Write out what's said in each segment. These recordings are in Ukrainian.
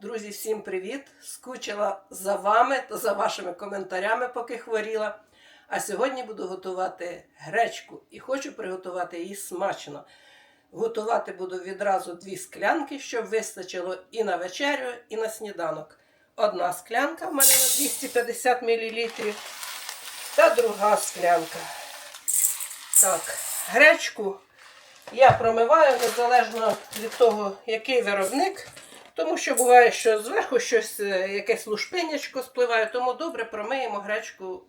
Друзі, всім привіт! Скучила за вами та за вашими коментарями, поки хворіла. А сьогодні буду готувати гречку і хочу приготувати її смачно. Готувати буду відразу дві склянки, щоб вистачило і на вечерю, і на сніданок. Одна склянка в мене на 250 мл, та друга склянка. Так, гречку я промиваю незалежно від того, який виробник. Тому що буває, що зверху щось, е, якесь лушпинячко спливає, тому добре промиємо гречку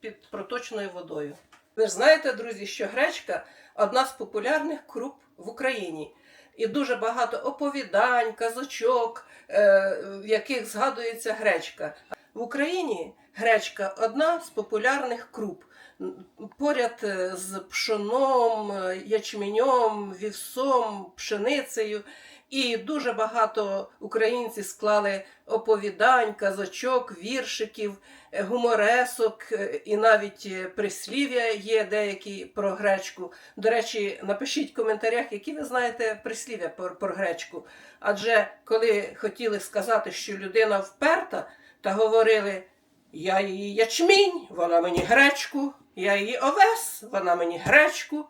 під проточною водою. Ви ж знаєте, друзі, що гречка одна з популярних круп в Україні. І дуже багато оповідань, казочок, е, в яких згадується гречка. В Україні гречка одна з популярних круп. Поряд е, з пшоном, ячменем, вівсом, пшеницею. І дуже багато українців склали оповідань, казочок, віршиків, е, гуморесок, е, і навіть е, прислів'я є деякі про гречку. До речі, напишіть в коментарях, які ви знаєте прислів'я про, про гречку. Адже коли хотіли сказати, що людина вперта, та говорили: я її ячмінь, вона мені гречку, я її овес, вона мені гречку.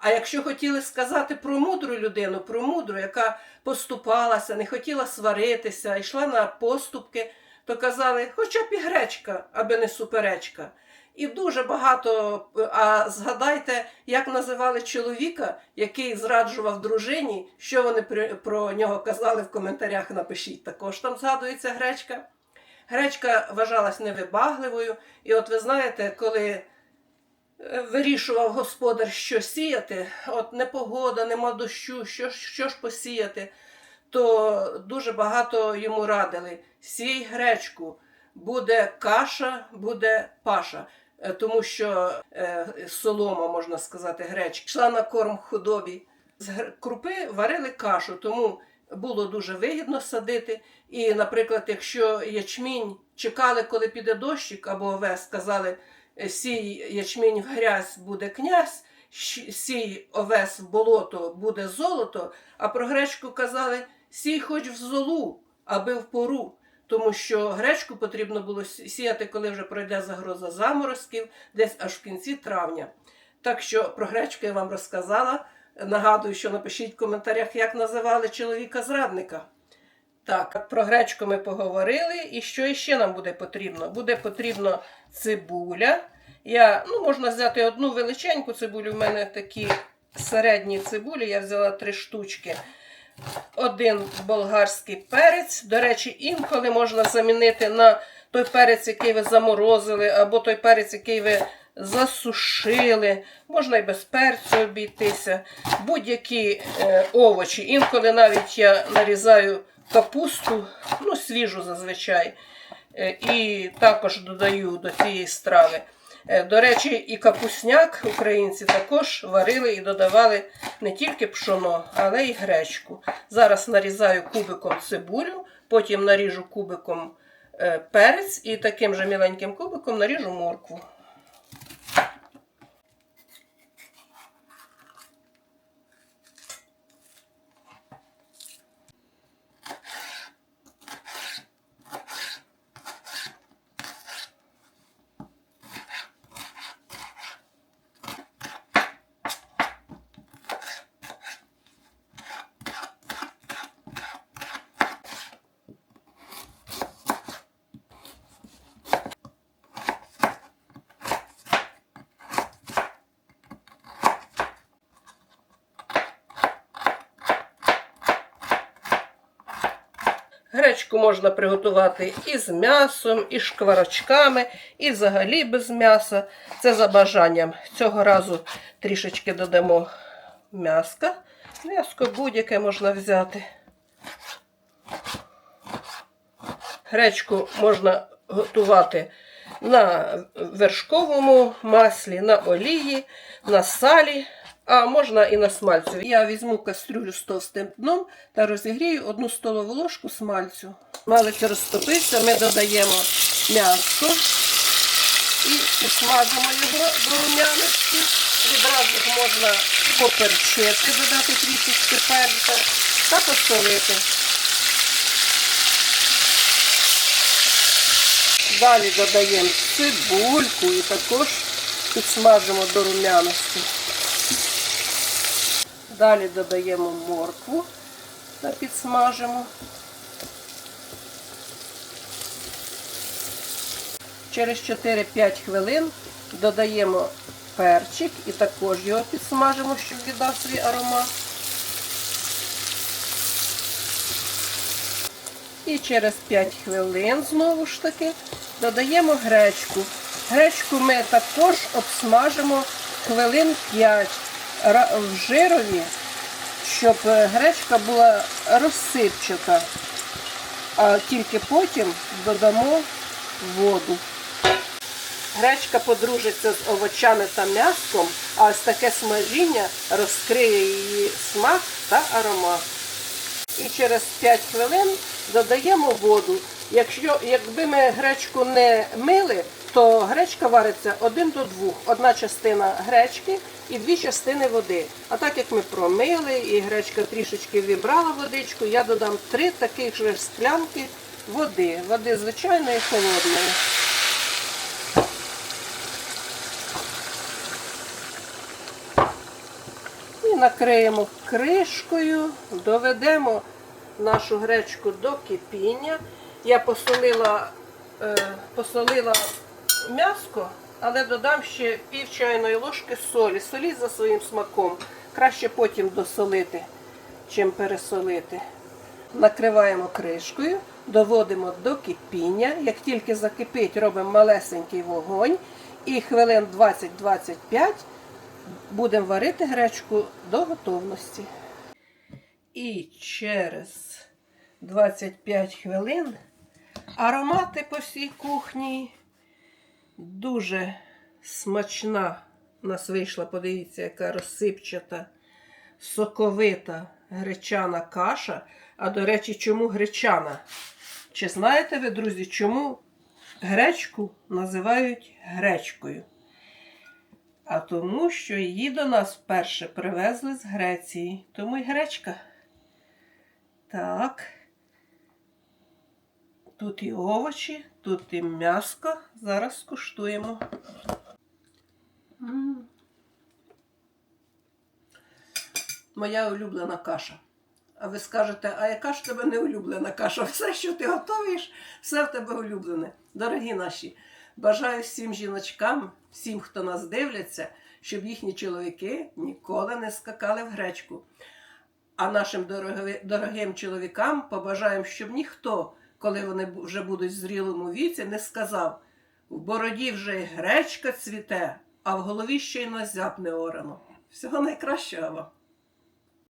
А якщо хотіли сказати про мудру людину, про мудру, яка поступалася, не хотіла сваритися, йшла на поступки, то казали, хоча б і гречка, аби не суперечка. І дуже багато. А згадайте, як називали чоловіка, який зраджував дружині, що вони про нього казали в коментарях, напишіть. Також там згадується гречка. Гречка вважалась невибагливою. І от ви знаєте, коли вирішував господар, що сіяти, от непогода, нема дощу, що, що ж посіяти, то дуже багато йому радили. Сій гречку, буде каша, буде паша. Е, Тому що е, солома, можна сказати, гречка, йшла на корм худобі. З крупи варили кашу, тому було дуже вигідно садити. І, наприклад, якщо ячмінь чекали, коли піде дощик або овес, сказали, «Е, сій ячмінь в грязь буде князь, сій овес в болото буде золото, а про гречку казали сій хоч в золу, аби в пору. Тому що гречку потрібно було сіяти, коли вже пройде загроза заморозків, десь аж в кінці травня. Так що про гречку я вам розказала. Нагадую, що напишіть в коментарях, як називали чоловіка зрадника. Так, про гречку ми поговорили. І що іще нам буде потрібно? Буде потрібно цибуля. Я, ну, можна взяти одну величеньку цибулю. У мене такі середні цибулі, я взяла три штучки. Один болгарський перець. До речі, інколи можна замінити на той перець, який ви заморозили, або той перець, який ви засушили. Можна і без перцю обійтися. Будь-які е, овочі. Інколи навіть я нарізаю капусту, ну, свіжу зазвичай. Е, і також додаю до цієї страви. Е, До речі, і капусняк українці також варили і додавали не тільки пшоно, але й гречку. Зараз нарізаю кубиком цибулю, потім наріжу кубиком е, перець і таким же міленьким кубиком наріжу моркву. Гречку можна приготувати і з м'ясом, і шкварочками, і взагалі без м'яса. Це за бажанням. Цього разу трішечки додамо м'яска. М'яско будь-яке можна взяти. Гречку можна готувати на вершковому маслі, на олії, на салі, а можна і на смальцю. Я візьму кастрюлю з товстим дном та розігрію одну столову ложку смальцю. Малець розтопився, ми додаємо м'ясо і смажимо його до рум'яності. Відразу можна поперчити, додати трішечки перця та посолити. Далі додаємо цибульку і також підсмажимо до румяності. Далі додаємо моркву та підсмажимо. Через 4-5 хвилин додаємо перчик і також його підсмажимо, щоб віддав свій аромат. І через 5 хвилин знову ж таки додаємо гречку. Гречку ми також обсмажимо хвилин 5 ра- в жирові, щоб е, гречка була розсипчата, а тільки потім додамо воду. Гречка подружиться з овочами та м'яском, а ось таке смажіння розкриє її смак та аромат. І через 5 хвилин додаємо воду. Якщо, якби ми гречку не мили, то гречка вариться 1 до 2. Одна частина гречки і дві частини води. А так як ми промили і гречка трішечки вібрала водичку, я додам 3 таких же склянки води. Води звичайної холодної. І накриємо кришкою, доведемо нашу гречку до кипіння. Я посолила, е, посолила м'яско, але додам ще пів чайної ложки солі. Солі за своїм смаком. Краще потім досолити, чим пересолити. Накриваємо кришкою, доводимо до кипіння. Як тільки закипить, робимо малесенький вогонь і хвилин 20-25 будемо варити гречку до готовності. І через 25 хвилин аромати по всій кухні. Дуже смачна у нас вийшла, подивіться, яка розсипчата, соковита гречана каша. А до речі, чому гречана? Чи знаєте ви, друзі, чому гречку називають гречкою? А тому, що її до нас вперше привезли з Греції. Тому й гречка. Так. Тут і овочі, тут і м'яско. Зараз скуштуємо. М. Моя улюблена каша. А ви скажете, а яка ж тебе не улюблена каша? Все, що ти готуєш, все в тебе улюблене. Дорогі наші, бажаю всім жіночкам, всім, хто нас дивляться, щоб їхні чоловіки ніколи не скакали в гречку. А нашим дорогим чоловікам побажаємо, щоб ніхто, коли вони вже будуть в зрілому віці, не сказав: в бороді вже й гречка цвіте, а в голові ще й на зяб не орано. Всього найкращого вам!